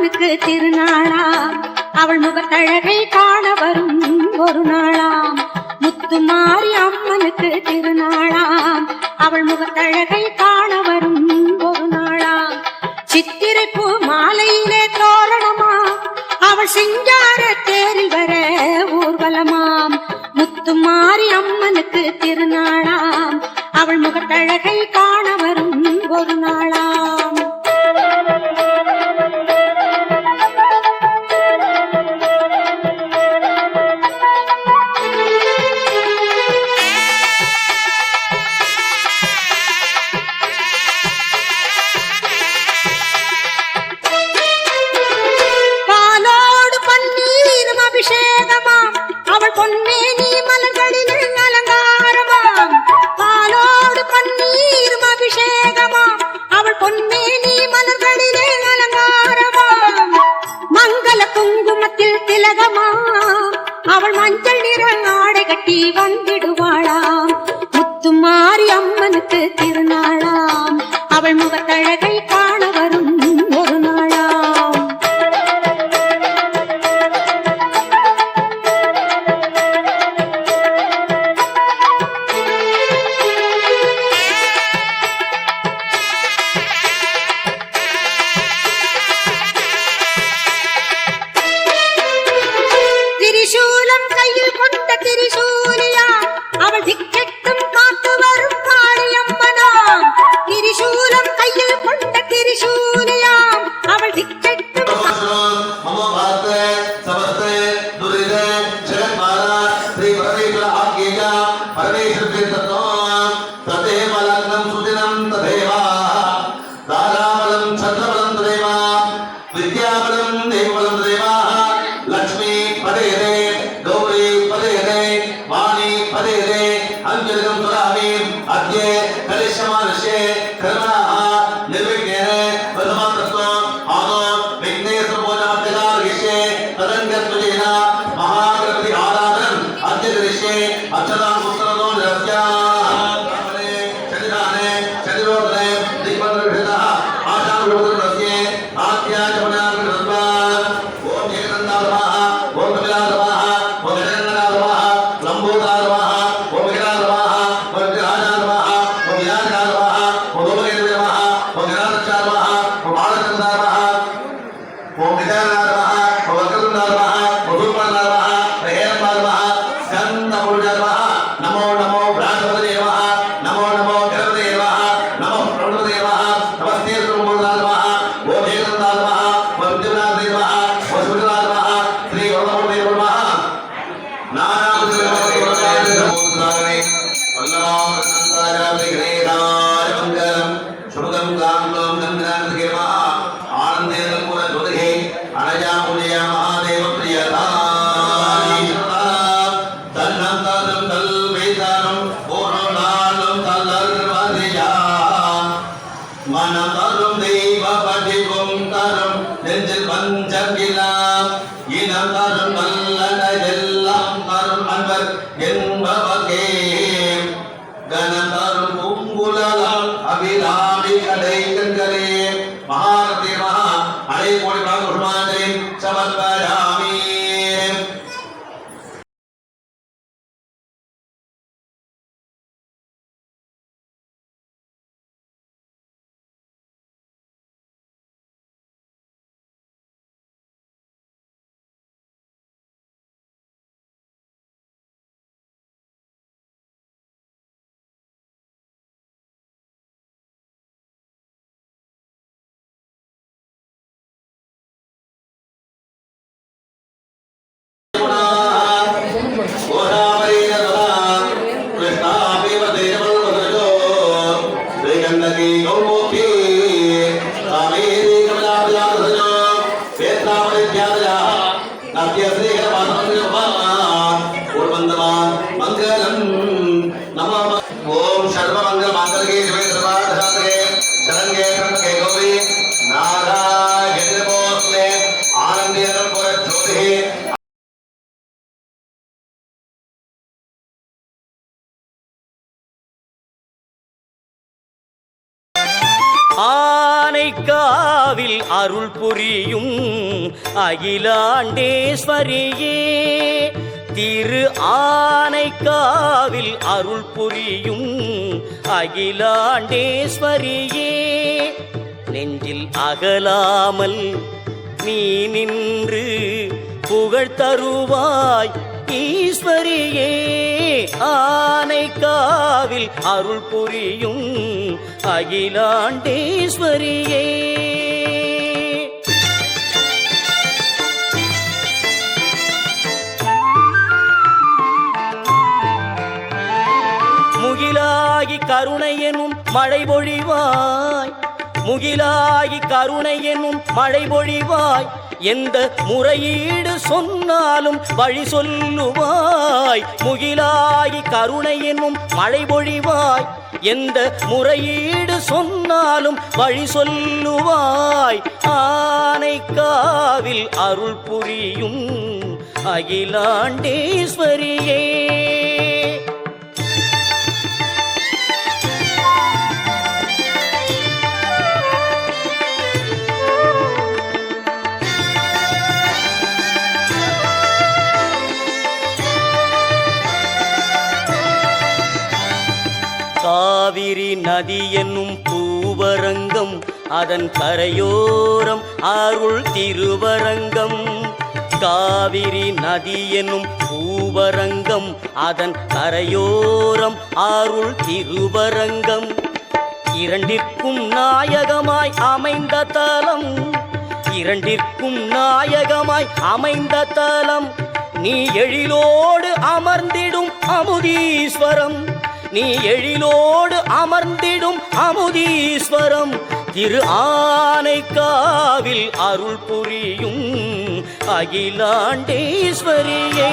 அவனுக்கு திருநாளா. அவள் முகத்தழகை காண வரும் ஒரு நாளாம். முத்துமாரி அம்மனுக்கு திருநாளாம். அவள் முகத்தழகை காண வரும் പ്രിയ മഹാദേവ പ്രിയതാ ஆனைக்காவில் அருள் புரியும் அகிலாண்டேஸ்வரியே. திரு ஆனைக்காவில் அருள் புரியும் அகிலாண்டேஸ்வரியே. நெஞ்சில் அகலாமல் நீ நின்று புகழ் தருவாய். ஈஸ்வரியே ஆனைக்காவில் அருள் புரியும் அகிலாண்டேஸ்வரியே. முகிலாகி கருணை எனும் மழை பொழிவாய் முகிலாகி கருணை எனும் மழை பொழிவாய் எந்த முறையீடு சொன்னாலும் வழி சொல்லுவாய். முகிலாகி கருணை என்னும் மழை பொழிவாய். எந்த முறையீடு சொன்னாலும் வழி சொல்லுவாய். ஆனைக்காவில் அருள் புரியும் அகிலாண்டேஸ்வரியே. காவிரி நதி என்னும் பூவரங்கம் அதன் கரையோரம் அருள் திருவரங்கம். காவிரி நதி என்னும் பூவரங்கம் அதன் கரையோரம் அருள் திருவரங்கம். இரண்டிற்கும் நாயகமாய் அமைந்த தலம் இரண்டிற்கும் நாயகமாய் அமைந்த தலம். நீ எழிலோடு அமர்ந்திடும் அமுதீஸ்வரம். நீ எழிலோடு அமர்ந்திடும் அமுதீஸ்வரம் திரு ஆனைக்காவில் அருள் புரியும் அகிலாண்டேஸ்வரியே.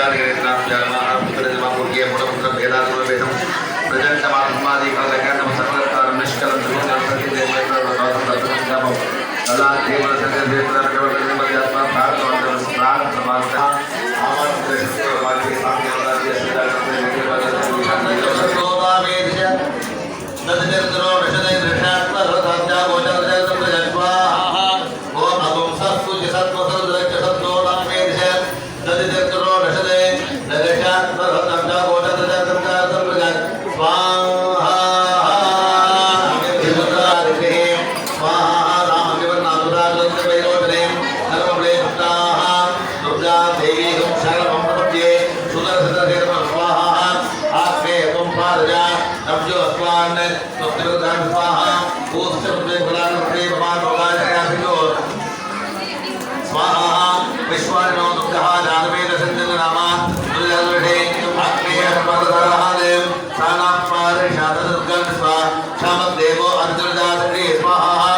பிரஜாதிகளாத்யாலமாக புத்திரஜமாமுக்கிய புடபுத்திர பேதாசுரவேதம் பிரஜண்டமாத்மாதிகாலகாண்டம் சர்வத்தாரம் நிஷ்கலம் திருமணம் சத்தியதேவதேவதாசம் தத்துவம் நல்லா अब नवजो अस्वान के स्वाहा जो गुलान प्रे भगवान भगवान याभिजो स्वाहा विश्वानो दुःखः दानवे दशन्तं नामा। दुर्लभे अग्नेय सर्वदरः देव सानापारे शाददुर्गं स्वा शामदेवो अंतर्जात स्वाहा।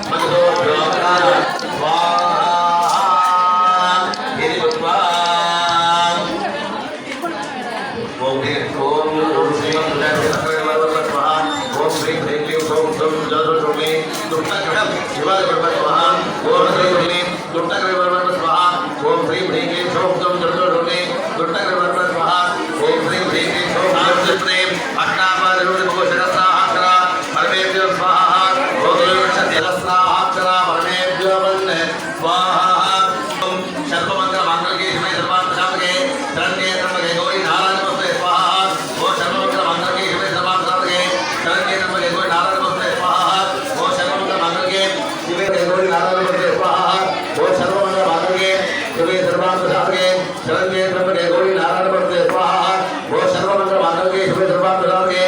शरण प्रभु ने गोड़ी नारायण बढ़ते स्वाहा वो सर्वमंत्र मानव के शुभ सर्वा प्रदान के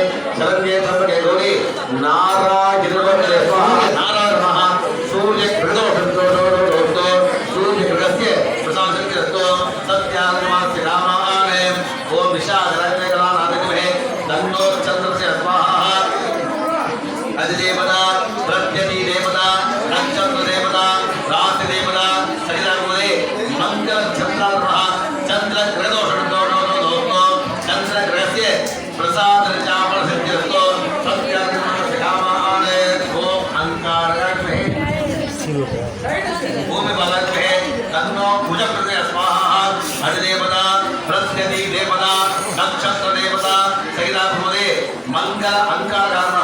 మంక అంకాధారణ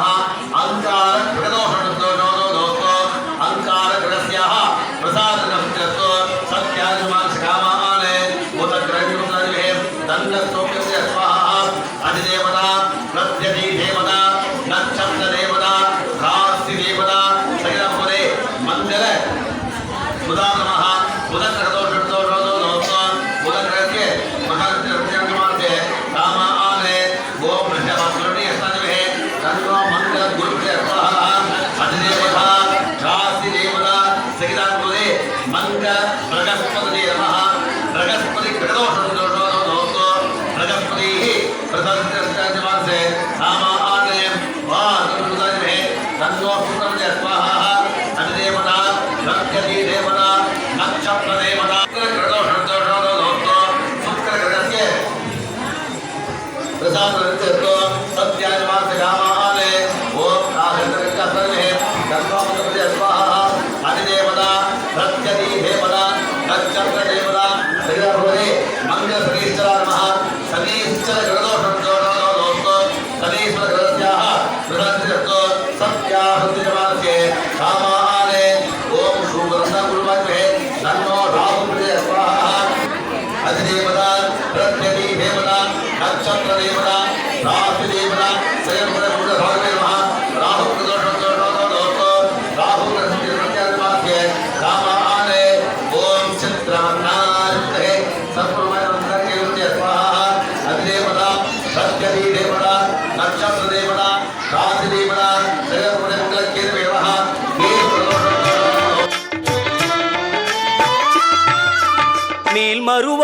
Waktu?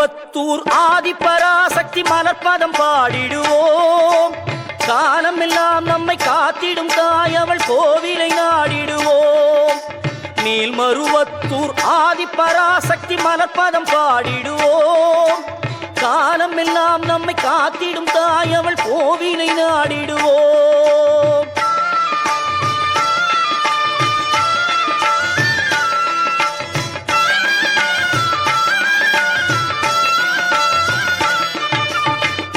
திருப்பத்தூர் ஆதிப்பராசக்தி மலர்பதம் பாடிடுவோம். காலமெல்லாம் நம்மை காத்திடும் தாயவள் கோவிலை நாடிடுவோம். நீல்மருவத்தூர் ஆதிப்பராசக்தி மலர்பதம் பாடிடுவோம். காலமெல்லாம் நம்மை காத்திடும் தாயவள் கோவிலை நாடிடுவோம்.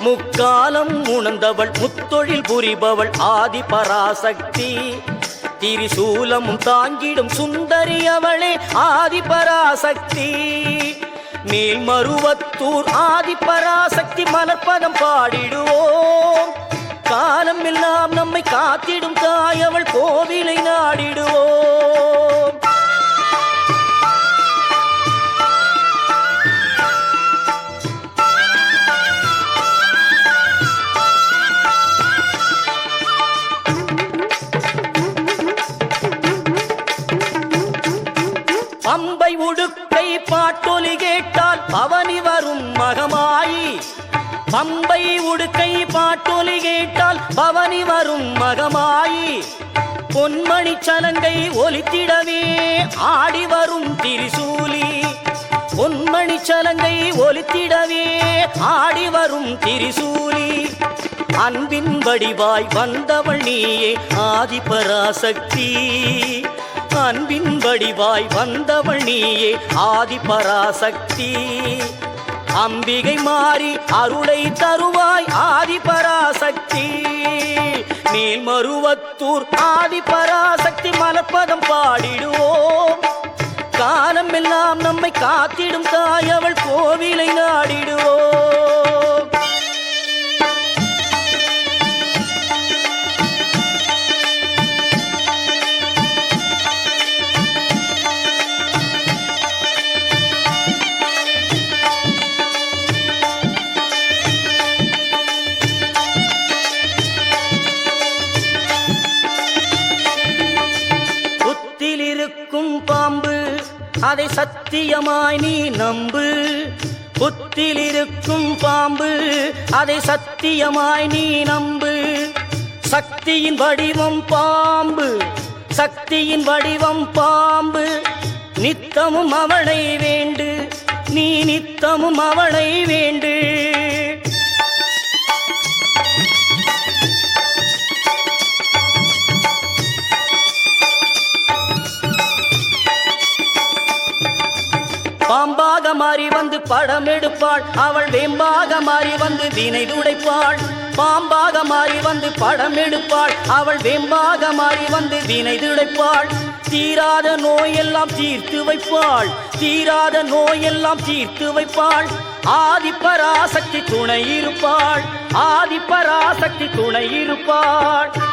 முக்காலம் உணர்ந்தவள் முத்தொழில் புரிபவள் ஆதி பராசக்தி. திரிசூலமும் தாங்கிடும் சுந்தரி அவளே ஆதி பராசக்தி. மேல்மருவத்தூர் ஆதி பராசக்தி மலர்பதம் பாடிடுவோம். காலம் எல்லாம் நம்மை காத்திடும் தாயவள் கோவிலை நாடிடுவோம். பொன்மணி சலங்கை ஒலித்திடவே ஆடி வரும் திரிசூலி. பொன்மணி சலங்கை ஒலித்திடவே ஆடி வரும் திரிசூலி. அன்பின் வடிவாய் வந்தவள் நீயே ஆதிபராசக்தி. அன்பின் வடிவாய் வந்தவள் நீயே ஆதிபராசக்தி. அம்பிகை மாறி அருளை தருவாய் ஆதிபராசக்தி. மேல்மருவத்தூர் ஆதிபராசக்தி மலப்பதம் பாடிடுவோம். காலம் எல்லாம் நம்மை காத்திடும் தாய் அவள் கோவிலை நாடிடுவோம். அதை சத்தியமாய் நீ நம்பு. புத்தில் இருக்கும் பாம்பு அதை சத்தியமாய் நீ நம்பு. சக்தியின் வடிவம் பாம்பு சக்தியின் வடிவம் பாம்பு. நித்தமும் அவளை வேண்டு நீ நித்தமும் அவளை வேண்டு. பாம்பாக மாறி வந்து படம் எடுப்பாள். அவள் வேம்பாக மாறி வந்து வினை துடைப்பாள். பாம்பாக மாறி வந்து படம் எடுப்பாள். அவள் வேம்பாக மாறி வந்து வினை துடைப்பாள். தீராத நோயெல்லாம் தீர்த்து வைப்பாள். தீராத நோயெல்லாம் தீர்த்து வைப்பாள். ஆதிப்பராசக்தி துணை இருப்பாள். ஆதிப்பராசக்தி துணை இருப்பாள்.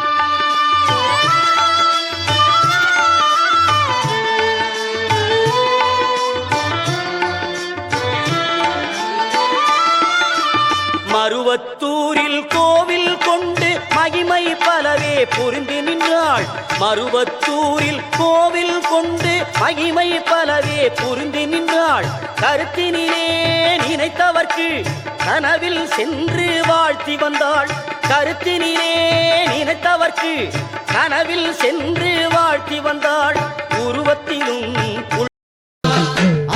புரிந்து நின்றாள். மருவத்தூரில் கோவில் கொண்டு மகிமை பலவே புரிந்து நின்றாள். கருத்தினிலே நினைத்தவர்க்கு கனவில் சென்று வாழ்த்தி வந்தாள். கருத்தினிலே நினைத்தவர்க்கு கனவில் சென்று வாழ்த்தி வந்தாள். உருவத்திலும்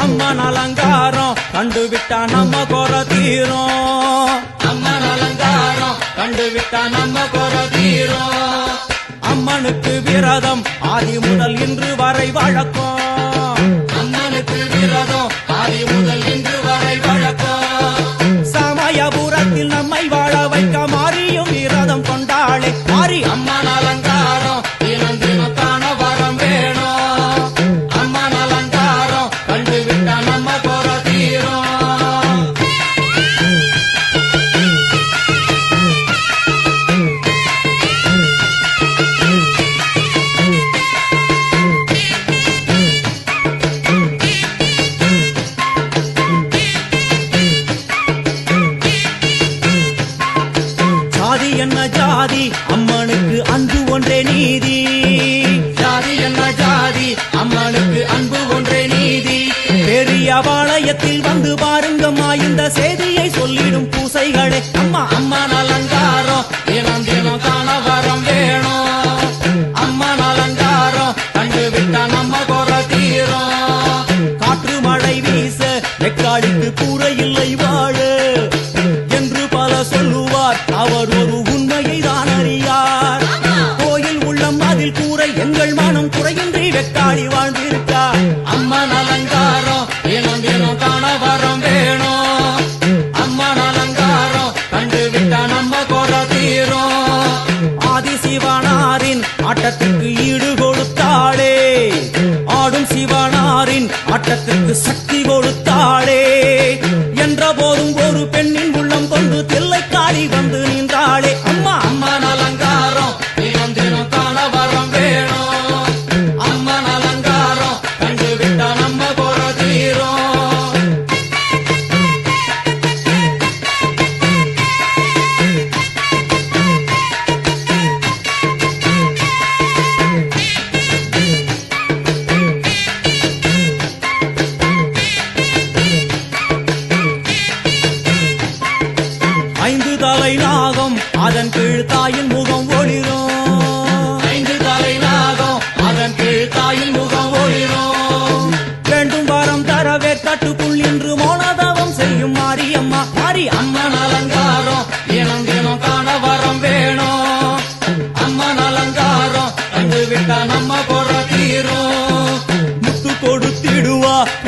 அம்மன் அலங்காரம் கண்டுவிட்டா நம்ம குற தீரும். அம்மன் அலங்காரம் கண்டுவிட்டா நம்ம குற தீரும். அம்மனுக்கு விரதம். ஆதி முதல் இன்று வரை வழக்கம். அம்மனுக்கு விரதம்.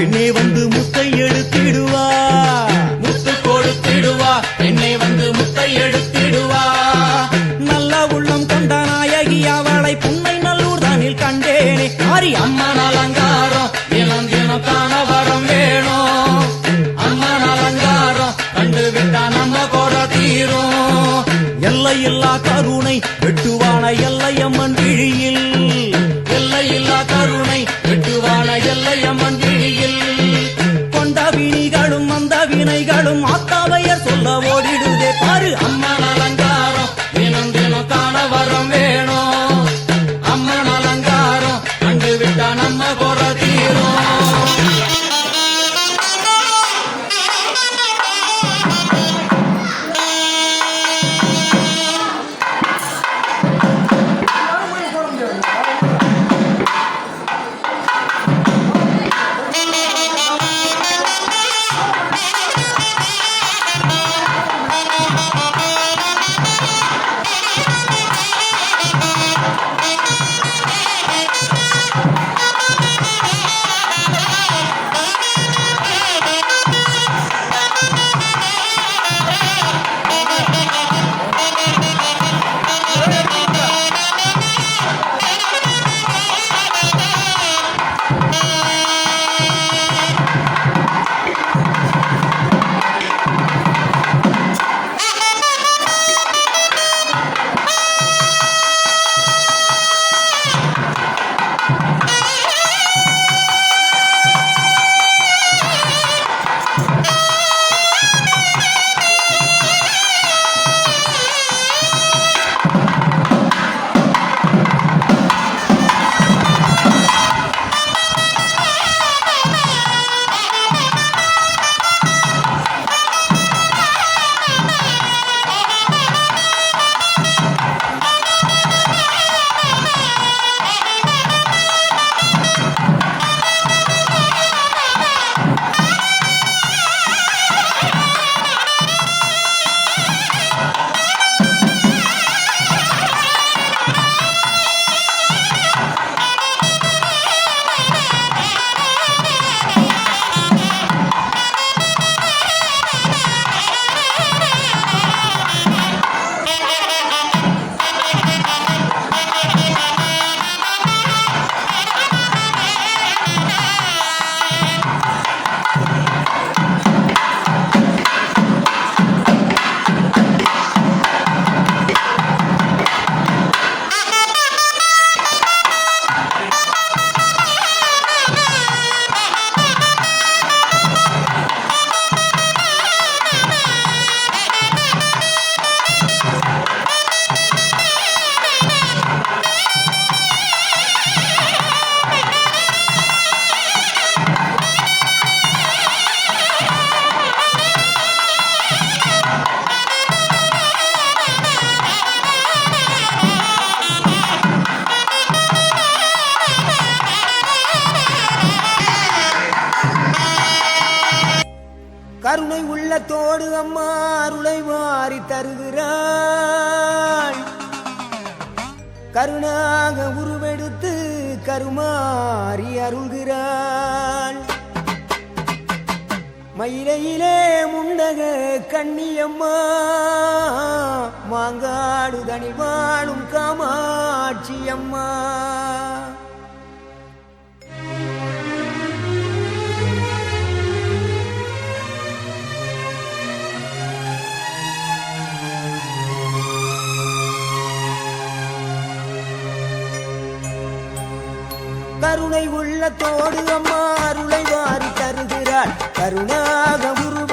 பின்னே வந்து முத்தை எடுத்திடுவார். உள்ளத்தோடு அம்மா அருளை மாறி தருகிறாள். கருணாக உருவெடுத்து கருமாறி அருள்கிறாள். மயிலையிலே முண்டக கண்ணியம்மா மாங்காடு தனிவாழும் காமாட்சியம்மா. கருணை உள்ளத்தோடு அம்மா அருளை வாரி தருகிறாள். கருணாக உருவ